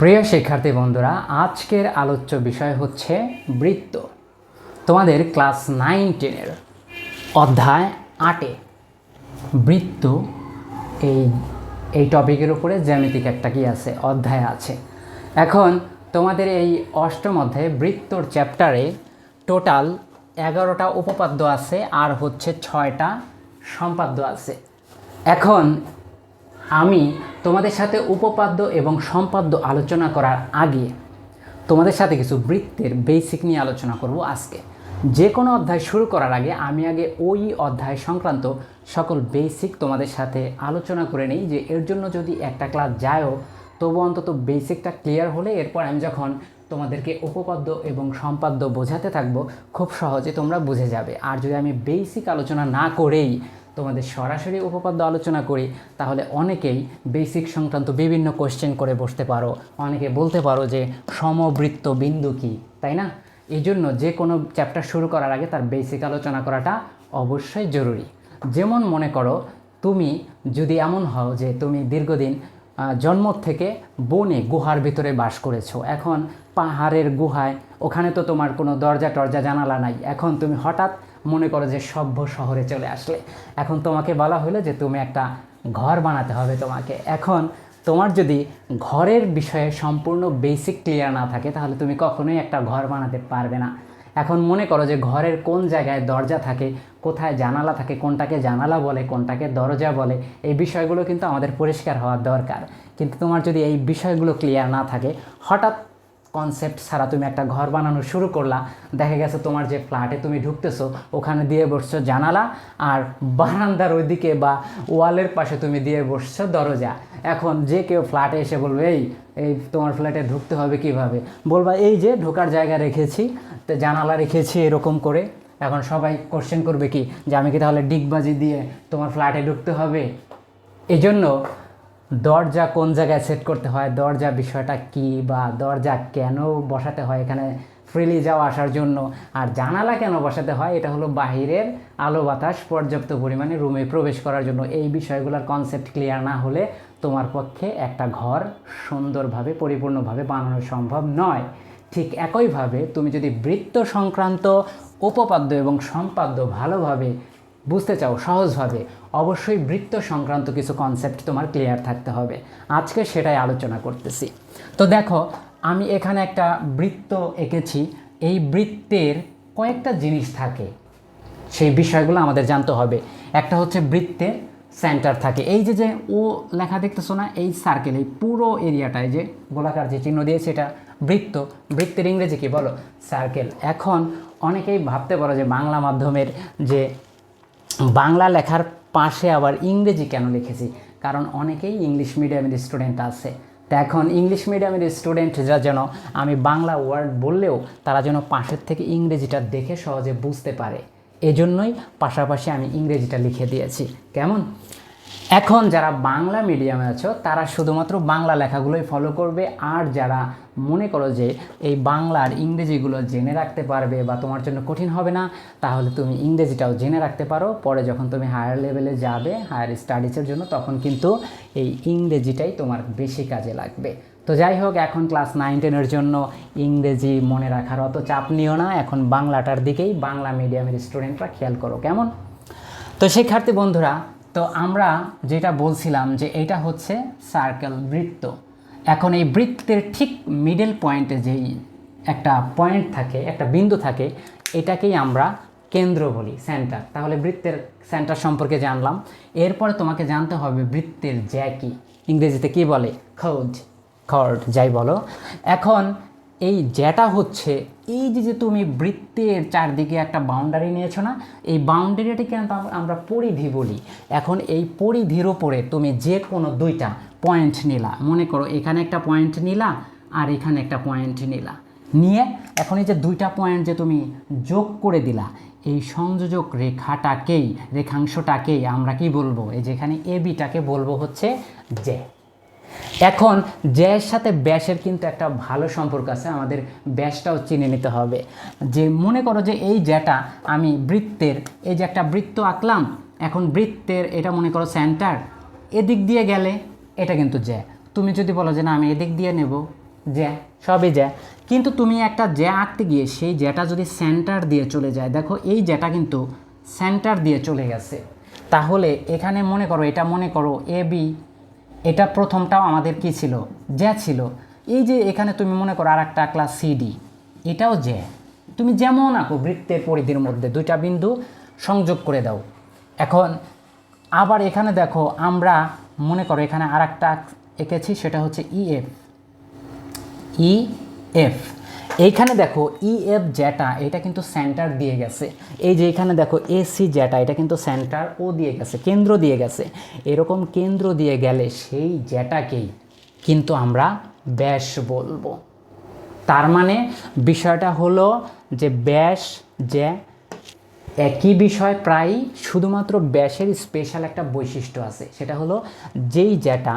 প্রিয় শিক্ষার্থী বন্ধুরা, আজকের আলোচ্য বিষয় হচ্ছে বৃত্ত। তোমাদের ক্লাস নাইন টেনের অধ্যায় আটে বৃত্ত, এই এই টপিকের উপরে জ্যামিতিক একটা কি আছে, অধ্যায় আছে। এখন তোমাদের এই অষ্টম অধ্যায়ে বৃত্তর চ্যাপ্টারে টোটাল এগারোটা উপপাদ্য আছে আর হচ্ছে ছয়টা সম্পাদ্য আছে। এখন আমি তোমাদের সাথে উপপাদ্য এবং সম্পাদ্য আলোচনা করার আগে তোমাদের সাথে কিছু বৃত্তের বেসিক নিয়ে আলোচনা করব আজকে। যে কোনো অধ্যায় শুরু করার আগে আমি আগে ওই অধ্যায় সংক্রান্ত সকল বেসিক তোমাদের সাথে আলোচনা করে নিই যে এর জন্য যদি একটা ক্লাস যায়ও, তবু অন্তত বেসিকটা ক্লিয়ার হলে এরপর আমি যখন তোমাদেরকে উপপাদ্য এবং সম্পাদ্য বোঝাতে থাকব, খুব সহজে তোমরা বুঝে যাবে। আর যদি আমি বেসিক আলোচনা না করেই তোমাদের সরাসরি উপপাদ্য আলোচনা করি, তাহলে অনেকেই বেসিক সংক্রান্ত বিভিন্ন কোশ্চেন করে বসতে পারো। অনেকে বলতে পারো যে সমবৃত্ত বিন্দু কি, তাই না? এই জন্য যে কোনো চ্যাপ্টার শুরু করার আগে তার বেসিক আলোচনা করাটা অবশ্যই জরুরি। যেমন মনে করো, তুমি যদি এমন হও যে তুমি দীর্ঘদিন জন্ম থেকে বনে গুহার ভিতরে বাস করেছ। এখন পাহাড়ের গুহায়, ওখানে তো তোমার কোনো দরজা টরজা জানালা নাই। এখন তুমি হঠাৎ মনে করো যে সভ্য শহরে চলে আসলে। এখন তোমাকে বলা হলো যে তুমি একটা ঘর বানাতে হবে তোমাকে। এখন তোমার যদি ঘরের বিষয়ে সম্পূর্ণ বেসিক ক্লিয়ার না থাকে, তাহলে তুমি কখনোই একটা ঘর বানাতে পারবে না। এখন মনে করো যে ঘরের কোন জায়গায় দরজা থাকে, কোথায় জানালা থাকে, কোনটাকে জানালা বলে, কোনটাকে দরজা বলে, এই বিষয়গুলো কিন্তু আমাদের পরিষ্কার হওয়ার দরকার। কিন্তু তোমার যদি এই বিষয়গুলো ক্লিয়ার না থাকে, হঠাৎ কনসেপ্ট ছাড়া তুমি একটা ঘর বানানো শুরু করলা। দেখা গেছে তোমার যে ফ্ল্যাটে তুমি ঢুকতেছো, ওখানে দিয়ে বসছো জানালা আর বারান্দার ওইদিকে বা ওয়ালের পাশে তুমি দিয়ে বসছো দরজা। এখন যে কেউ ফ্ল্যাটে এসে বলবে, এই এই তোমার ফ্ল্যাটে ঢুকতে হবে কীভাবে? বলবা, এই যে ঢোকার জায়গা রেখেছি, তো জানালা রেখেছি এরকম করে। এখন সবাই কোশ্চেন করবে কি, যে আমি কি তাহলে ডিগবাজি দিয়ে তোমার ফ্ল্যাটে ঢুকতে হবে? এই জন্য দরজা কোন জায়গায় সেট করতে হয় দরজা বিষয়টা কি বা দরজা কেন বসাতে হয়, এখানে ফ্রিলি যাওয়া আসার জন্য আর জানালা কেন বসাতে হয়, এটা হলো বাহিরের আলো বাতাস পর্যাপ্ত পরিমাণে রুমে প্রবেশ করার জন্য। এই বিষয়গুলোর কনসেপ্ট ক্লিয়ার না হলে তোমার পক্ষে একটা ঘর সুন্দরভাবে, পরিপূর্ণভাবে বানানো সম্ভব নয়। ঠিক একইভাবে তুমি যদি বৃত্ত সংক্রান্ত, উপপাদ্য এবং সম্পাদ্য ভালোভাবে বুঝতে চাও, সহজভাবে অবশ্যই বৃত্ত সংক্রান্ত কিছু কনসেপ্ট তোমার ক্লিয়ার থাকতে হবে। আজকে সেটাই আলোচনা করতেছি। তো দেখো, আমি এখানে একটা বৃত্ত এঁকেছি। এই বৃত্তের কয়েকটা জিনিস থাকে। সেই বিষয়গুলো আমাদের জানতে হবে। একটা হচ্ছে বৃত্তের সেন্টার থাকে। এই যে যে ও লেখা দেখতেছো না, এই সার্কেল এই পুরো এরিয়াটায় যে গোলাকার যে চিহ্ন দিয়েছে এটা, বৃত্ত। বৃত্তের ইংরেজি কি বলো? সার্কেল এখন অনেকেই ভাবতে পারো যে বাংলা মাধ্যমের যে বাংলা লেখার পাশে আবার ইংরেজি কেন লিখেছি? কারণ অনেকেই ইংলিশ মিডিয়ামের স্টুডেন্ট আছে। তা এখন ইংলিশ মিডিয়ামের স্টুডেন্ট যা যেন, আমি বাংলা ওয়ার্ড বললেও তারা যেন পাশের থেকে ইংরেজিটা দেখে সহজে বুঝতে পারে। এজন্যই পাশাপাশি আমি ইংরেজিটা লিখে দিয়েছি। কেমন? এখন যারা বাংলা মিডিয়ামে আছো, তারা শুধুমাত্র বাংলা লেখাগুলোই ফলো করবে, আর যারা মনে করো যে এই বাংলার ইংরেজিগুলো জেনে রাখতে পারবে বা তোমার জন্য কঠিন হবে না, তাহলে তুমি ইংরেজিটাও জেনে রাখতে পারো। পরে যখন তুমি হায়ার লেভেলে যাবে হায়ার স্টাডিজের জন্য, তখন কিন্তু এই ইংরেজিটাই তোমার বেশি কাজে লাগবে। তো যাই হোক, এখন ক্লাস নাইন টেনের জন্য ইংরেজি মনে রাখার অত চাপ নিও না। এখন বাংলাটার দিকেই বাংলা মিডিয়ামের স্টুডেন্টরা খেয়াল করো, কেমন? তো শিক্ষার্থী বন্ধুরা তো আমরা যেটা বলছিলাম যে এটা হচ্ছে সার্কেল বৃত্ত। এখন এই বৃত্তের ঠিক মিডল পয়েন্টে যেই একটা পয়েন্ট থাকে, একটা বিন্দু থাকে, এটাকেই আমরা কেন্দ্র বলি সেন্টার তাহলে বৃত্তের সেন্টার সম্পর্কে জানলাম। এরপরে তোমাকে জানতে হবে বৃত্তের জ্যা কি। ইংরেজিতে কি বলে? খোঁজ খর্ড যাই বলো। এখন এই যেটা হচ্ছে, এই যে যে তুমি বৃত্তের চারদিকে একটা বাউন্ডারি নিয়েছো না, এই বাউন্ডারিটাকে আম- আমরা পরিধি বলি। এখন এই পরিধির ওপরে তুমি যে কোনো দুইটা পয়েন্ট নিলা। মনে করো এখানে একটা পয়েন্ট নিলা আর এখানে একটা পয়েন্ট নিলা। নিয়ে এখন এই যে দুইটা পয়েন্ট যে তুমি যোগ করে দিলা, এই সংযোজক রেখাটাকেই, রেখাংশটাকেই আমরা কি বলব? এই যেখানে এ বিটাকে বলব হচ্ছে জে এখন জ্যার সাথে ব্যাসের কিন্তু একটা ভালো সম্পর্ক আছে, আমাদের ব্যাসটাও চিনে নিতে হবে। যে মনে করো যে এই জ্যাটা আমি বৃত্তের, এই যে একটা বৃত্ত আঁকলাম, এখন বৃত্তের এটা মনে করো সেন্টার এদিক দিয়ে গেলে এটা কিন্তু জ্যা। তুমি যদি বলো যে না, আমি এদিক দিয়ে নেব, জ্যা, সবই জ্যা। কিন্তু তুমি একটা জ্যা আঁকতে গিয়ে সেই জ্যাটা যদি সেন্টার দিয়ে চলে যায়, দেখো এই জ্যাটা কিন্তু সেন্টার দিয়ে চলে গেছে। তাহলে এখানে মনে করো, এটা মনে করো এ বি এটা প্রথমটাও আমাদের কি ছিল? জ্যা ছিল। এই যে এখানে তুমি মনে করো আর একটা ক্লাস সিডি এটাও জ্যা। তুমি যেমন আঁকো বৃত্তের পরিধির মধ্যে দুইটা বিন্দু সংযোগ করে দাও। এখন আবার এখানে দেখো আমরা মনে করো এখানে আর একটা এঁকেছি, সেটা হচ্ছে ইএফ ই এফ এইখানে দেখো ই এফ জ্যাটা এটা কিন্তু সেন্টার দিয়ে গেছে। এই যে এখানে দেখো এসি জ্যাটা এটা কিন্তু সেন্টার ও দিয়ে গেছে, কেন্দ্র দিয়ে গেছে। এরকম কেন্দ্র দিয়ে গেলে সেই জ্যাটাকেই কিন্তু আমরা ব্যাস বলব। তার মানে বিষয়টা হলো যে ব্যাস যে একই বিষয় প্রায় শুধুমাত্র ব্যাসের স্পেশাল একটা বৈশিষ্ট্য আছে। সেটা হলো যেই জ্যাটা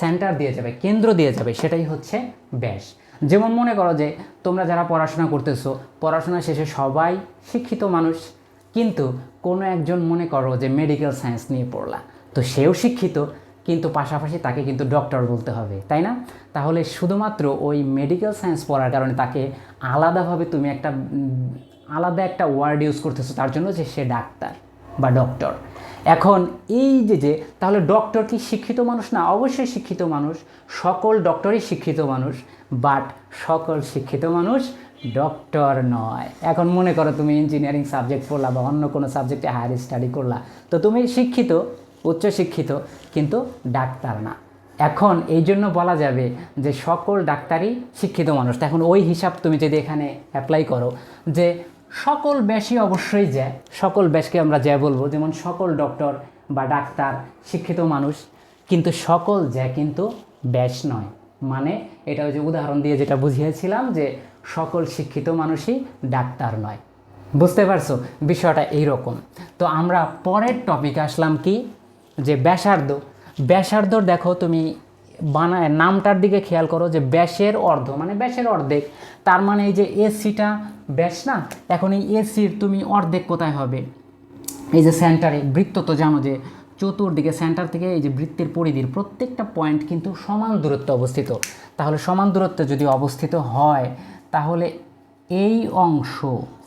সেন্টার দিয়ে যাবে, কেন্দ্র দিয়ে যাবে, সেটাই হচ্ছে ব্যাস যেমন মনে করো যে তোমরা যারা পড়াশোনা করতেছো, পড়াশোনা শেষে সবাই শিক্ষিত মানুষ, কিন্তু কোনো একজন মনে করো যে মেডিকেল সায়েন্স নিয়ে পড়লা। তো সেও শিক্ষিত, কিন্তু পাশাপাশি তাকে কিন্তু ডক্টর বলতে হবে, তাই না? তাহলে শুধুমাত্র ওই মেডিকেল সায়েন্স পড়ার কারণে তাকে আলাদাভাবে তুমি একটা আলাদা একটা ওয়ার্ড ইউজ করতেছো, তার জন্য যে সে ডাক্তার বা ডক্টর এখন এই যে যে, তাহলে ডক্টর কি শিক্ষিত মানুষ? না, অবশ্যই শিক্ষিত মানুষ। সকল ডক্টরই শিক্ষিত মানুষ বাট সকল শিক্ষিত মানুষ ডক্টর নয়। এখন মনে করো তুমি ইঞ্জিনিয়ারিং সাবজেক্ট পড়লা বা অন্য কোনো সাবজেক্টে হায়ার স্টাডি করলা, তো তুমি শিক্ষিত, উচ্চ শিক্ষিত, কিন্তু ডাক্তার না। এখন এই জন্য বলা যাবে যে সকল ডাক্তারই শিক্ষিত মানুষ। এখন ওই হিসাব তুমি যদি এখানে অ্যাপ্লাই করো যে সকল ব্যাসই অবশ্যই যায় সকল ব্যাসকে আমরা যা বলব, যেমন সকল ডক্টর বা ডাক্তার, শিক্ষিত মানুষ, কিন্তু সকল যা কিন্তু ব্যাস নয়। মানে এটা ওই যে উদাহরণ দিয়ে যেটা বুঝিয়েছিলাম যে সকল শিক্ষিত মানুষই ডাক্তার নয়। বুঝতে পারছ? বিষয়টা এইরকম। তো আমরা পরের টপিক আসলাম কি? যে ব্যাসার্ধ। ব্যাসার্ধ দেখো তুমি বানায়, নামটার দিকে খেয়াল করো যে ব্যাসের অর্ধ মানে ব্যাসের অর্ধেক। তার মানে এই যে এসিটা ব্যাস না? এখন এই এসির তুমি অর্ধেক কোথায় হবে? এই যে সেন্টারে, বৃত্ত তো জানো যে চতুর্দিকে, সেন্টার থেকে এই যে বৃত্তের পরিধির প্রত্যেকটা পয়েন্ট কিন্তু সমান দূরত্বে অবস্থিত। তাহলে সমান দূরত্বে যদি অবস্থিত হয়, তাহলে এই অংশ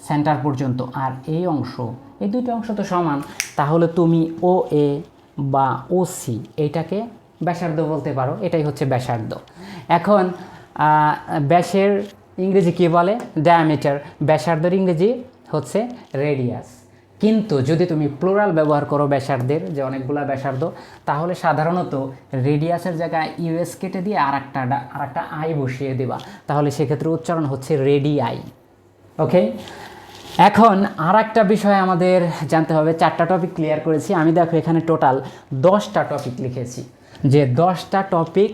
সেন্টার পর্যন্ত আর এই অংশ, এই দুটো অংশ তো সমান, তাহলে তুমি ও এ বা ও সি এইটাকে ব্যাসার্ধ বলতে পারো, এটাই হচ্ছে ব্যাসার্ধ। এখন ব্যাসের ইংরেজি কী বলে? ডায়ামিটার ব্যাসার্ধের ইংরেজি হচ্ছে রেডিয়াস কিন্তু যদি তুমি প্লোরাল ব্যবহার করো ব্যাসার্ধের, যে অনেকগুলা ব্যাসার্ধ, তাহলে সাধারণত রেডিয়াসের জায়গায় ইউএস কেটে দিয়ে আর একটা আর একটা আই বসিয়ে দেবা। তাহলে সেক্ষেত্রে উচ্চারণ হচ্ছে রেডিআই ওকে এখন আর একটা বিষয় আমাদের জানতে হবে, চারটা টপিক ক্লিয়ার করেছি। আমি দেখো এখানে টোটাল দশটা টপিক লিখেছি। যে দশটা টপিক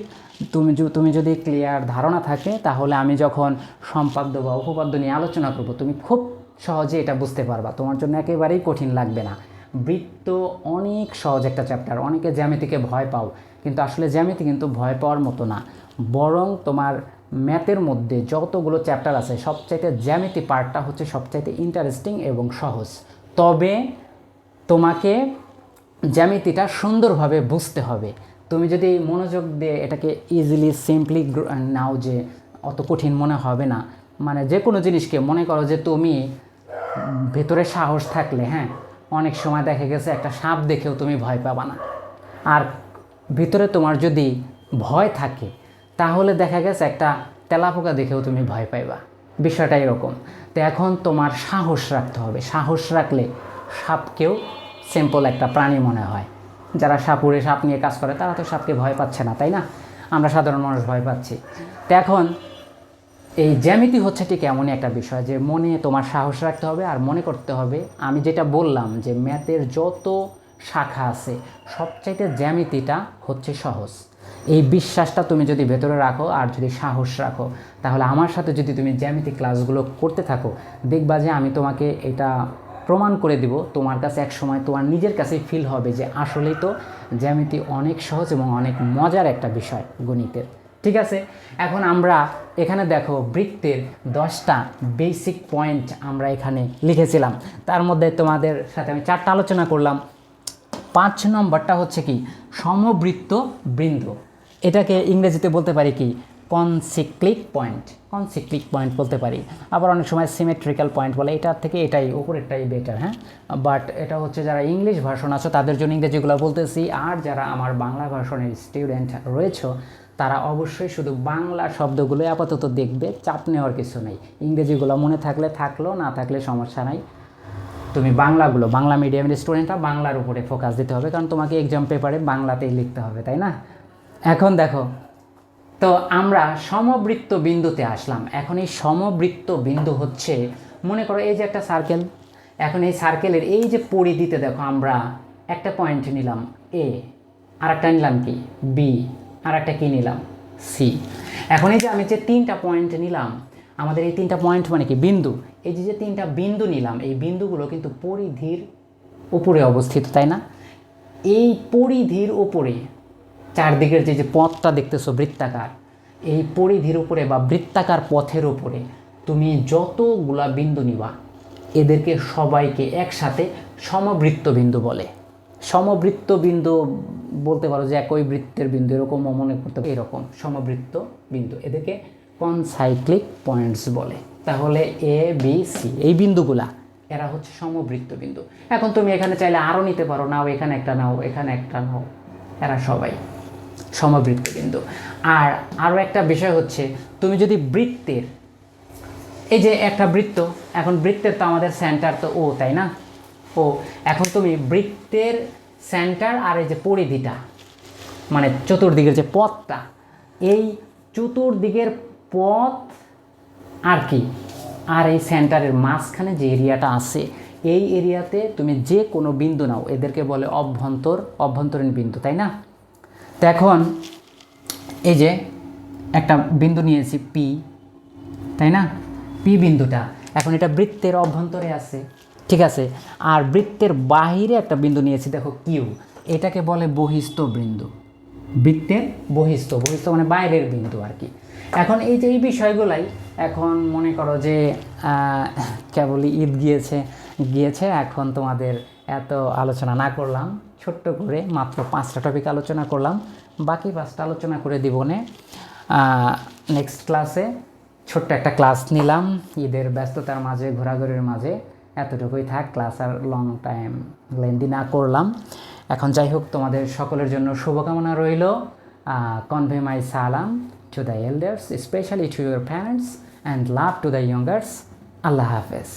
তুমি তুমি যদি ক্লিয়ার ধারণা থাকে, তাহলে আমি যখন সম্পাদ্য বা উপপাদ্য নিয়ে আলোচনা করব, তুমি খুব সহজে এটা বুঝতে পারবা। তোমার জন্য একেবারেই কঠিন লাগবে না। বৃত্ত অনেক সহজ একটা চ্যাপ্টার অনেকে জ্যামিতিকে ভয় পাও, কিন্তু আসলে জ্যামিতি কিন্তু ভয় পাওয়ার মতো না। বরং তোমার ম্যাথের মধ্যে যতগুলো চ্যাপ্টার আছে, সবচাইতে জ্যামিতি পার্টটা হচ্ছে সবচাইতে ইন্টারেস্টিং এবং সহজ। তবে তোমাকে জ্যামিতিটা সুন্দরভাবে বুঝতে হবে। তুমি যদি মনোযোগ দিয়ে এটাকে ইজিলি সিম্পলি নাও যে অত কঠিন মনে হবে না মানে যে কোনো জিনিসকে মনে করো যে তুমি ভেতরে সাহস থাকলে হ্যাঁ অনেক সময় দেখা গেছে একটা সাপ দেখেও তুমি ভয় পাবা না। আর ভিতরে তোমার যদি ভয় থাকে, তাহলে দেখা গেছে একটা তেলাপোকা দেখেও তুমি ভয় পাইবা। বিষয়টা এরকম। তো এখন তোমার সাহস রাখতে হবে। সাহস রাখলে সাপকেও সিম্পল একটা প্রাণী মনে হয়। যারা সাপুরে সাপ নিয়ে কাজ করে, তারা তো সাপকে ভয় পাচ্ছে না, তাই না? আমরা সাধারণ মানুষ ভয় পাচ্ছি। তো এখন এই জ্যামিতি হচ্ছে ঠিক এমনই একটা বিষয় যে মনে তোমার সাহস রাখতে হবে আর মনে করতে হবে। আমি যেটা বললাম যে ম্যাথের যত শাখা আছে, সবচাইতে জ্যামিতিটা হচ্ছে সহজ। এই বিশ্বাসটা তুমি যদি ভেতরে রাখো আর যদি সাহস রাখো, তাহলে আমার সাথে যদি তুমি জ্যামিতি ক্লাসগুলো করতে থাকো, দেখবা যে আমি তোমাকে এটা প্রমাণ করে দিব তোমার কাছে এক সময় তোমার নিজের কাছেই ফিল হবে যে আসলেই তো জ্যামিতি অনেক সহজ এবং অনেক মজার একটা বিষয় গণিতের। ঠিক আছে? এখন আমরা এখানে দেখো বৃত্তের দশটা বেসিক পয়েন্ট আমরা এখানে লিখেছিলাম। তার মধ্যে তোমাদের সাথে আমি চারটা আলোচনা করলাম। পাঁচ নম্বরটা হচ্ছে কি, সমবৃত্ত বৃন্দ। এটাকে ইংরেজিতে বলতে পারি কি কনসিক্লিক পয়েন্ট কনসিক্লিক পয়েন্ট বলতে পারি। আবার অনেক সময় সিমেট্রিক্যাল পয়েন্ট বলে, এটার থেকে এটাই, উপরেরটাই বেটার হ্যাঁ? বাট এটা হচ্ছে যারা ইংলিশ ভার্সন আছে, তাদের জন্য ইংরেজিগুলো বলতেছি, আর যারা আমার বাংলা ভার্সনের স্টুডেন্ট রয়েছে, তারা অবশ্যই শুধু বাংলা শব্দগুলো আপাতত দেখবে, চাপ নেওয়ার কিছু নেই। ইংরেজিগুলো মনে থাকলে থাকল, না থাকলে সমস্যা নাই। তুমি বাংলাগুলো, বাংলা মিডিয়ামের স্টুডেন্টরা বাংলার উপরে ফোকাস দিতে হবে, কারণ তোমাকে এক্সাম পেপারে বাংলাতেই লিখতে হবে, তাই না? এখন দেখো তো আমরা সমবৃত্ত বিন্দুতে আসলাম। এখন এই সমবৃত্ত বিন্দু হচ্ছে, মনে করো এই যে একটা সার্কেল এখন এই সার্কেলের এই যে পরিধিতে দেখো আমরা একটা পয়েন্ট নিলাম এ আর একটা নিলাম কি? বি আর একটা কি নিলাম? সি এখন এই যে আমি যে তিনটা পয়েন্ট নিলাম, আমাদের এই তিনটা পয়েন্ট মানে কি? বিন্দু। এই যে যে তিনটা বিন্দু নিলাম, এই বিন্দুগুলো কিন্তু পরিধির উপরে অবস্থিত, তাই না? এই পরিধির উপরে চারদিকের যে যে পথটা দেখতেছো বৃত্তাকার, এই পরিধির উপরে বা বৃত্তাকার পথের উপরে তুমি যতগুলা বিন্দু নিবা, এদেরকে সবাইকে একসাথে সমবৃত্ত বিন্দু বলে। সমবৃত্ত বিন্দু বলতে পারো যে একই বৃত্তের বিন্দু এরকমও মনে করতে পারো এরকম সমবৃত্ত বিন্দু এদেরকে কনসাইক্লিক পয়েন্টস বলে। তাহলে এ বি সি এই বিন্দুগুলা, এরা হচ্ছে সমবৃত্ত বিন্দু এখন তুমি এখানে চাইলে আরও নিতে পারো, নাও এখানে একটা নাও, এখানে একটা নাও, এরা সবাই। সমবৃত্ত বিন্দু আর আরও একটা বিষয় হচ্ছে, তুমি যদি বৃত্তের, এই যে একটা বৃত্ত, এখন বৃত্তের তো আমাদের সেন্টার তো ও তাই না? ও এখন তুমি বৃত্তের সেন্টার আর এই যে পরিধিটা মানে চতুর্দিকের যে পথটা, এই চতুর্দিকের পথ আর কি? আর এই সেন্টারের মাঝখানে যে এরিয়াটা আছে, এই এরিয়াতে তুমি যে কোনো বিন্দু নাও, এদেরকে বলে অভ্যন্তর, অভ্যন্তরীণ বিন্দু, তাই না? তো এখন এই যে একটা বিন্দু নিয়েছি পি তাই না? পি বিন্দুটা। এখন এটা বৃত্তের অভ্যন্তরে আছে, ঠিক আছে? আর বৃত্তের বাহিরে একটা বিন্দু নিয়েছি, দেখো কিউ এটাকে বলে বহিস্থ বিন্দু। বৃত্তের বহিস্থ বহিস্থ মানে বাইরের বিন্দু আর কি। এখন এই যে এই বিষয়গুলাই, এখন মনে করো যে কেবলই ঈদ গিয়েছে গিয়েছে, এখন তোমাদের এত আলোচনা না করলাম। ছোট্ট করে মাত্র পাঁচটা টপিক আলোচনা করলাম। বাকি পাঁচটা আলোচনা করে দিবনে নেক্সট ক্লাসে ছোট্ট একটা ক্লাস নিলাম, ঈদের ব্যস্ততার মাঝে, ঘোরাঘুরির মাঝে। এতটুকুই থাক ক্লাস আর লং টাইম লেন্দি না করলাম। এখন যাই হোক, তোমাদের সকলের জন্য শুভকামনা রইল। কনভে মাই সালাম to the elders specially to your parents and love to the youngers আল্লাহ হাফেজ।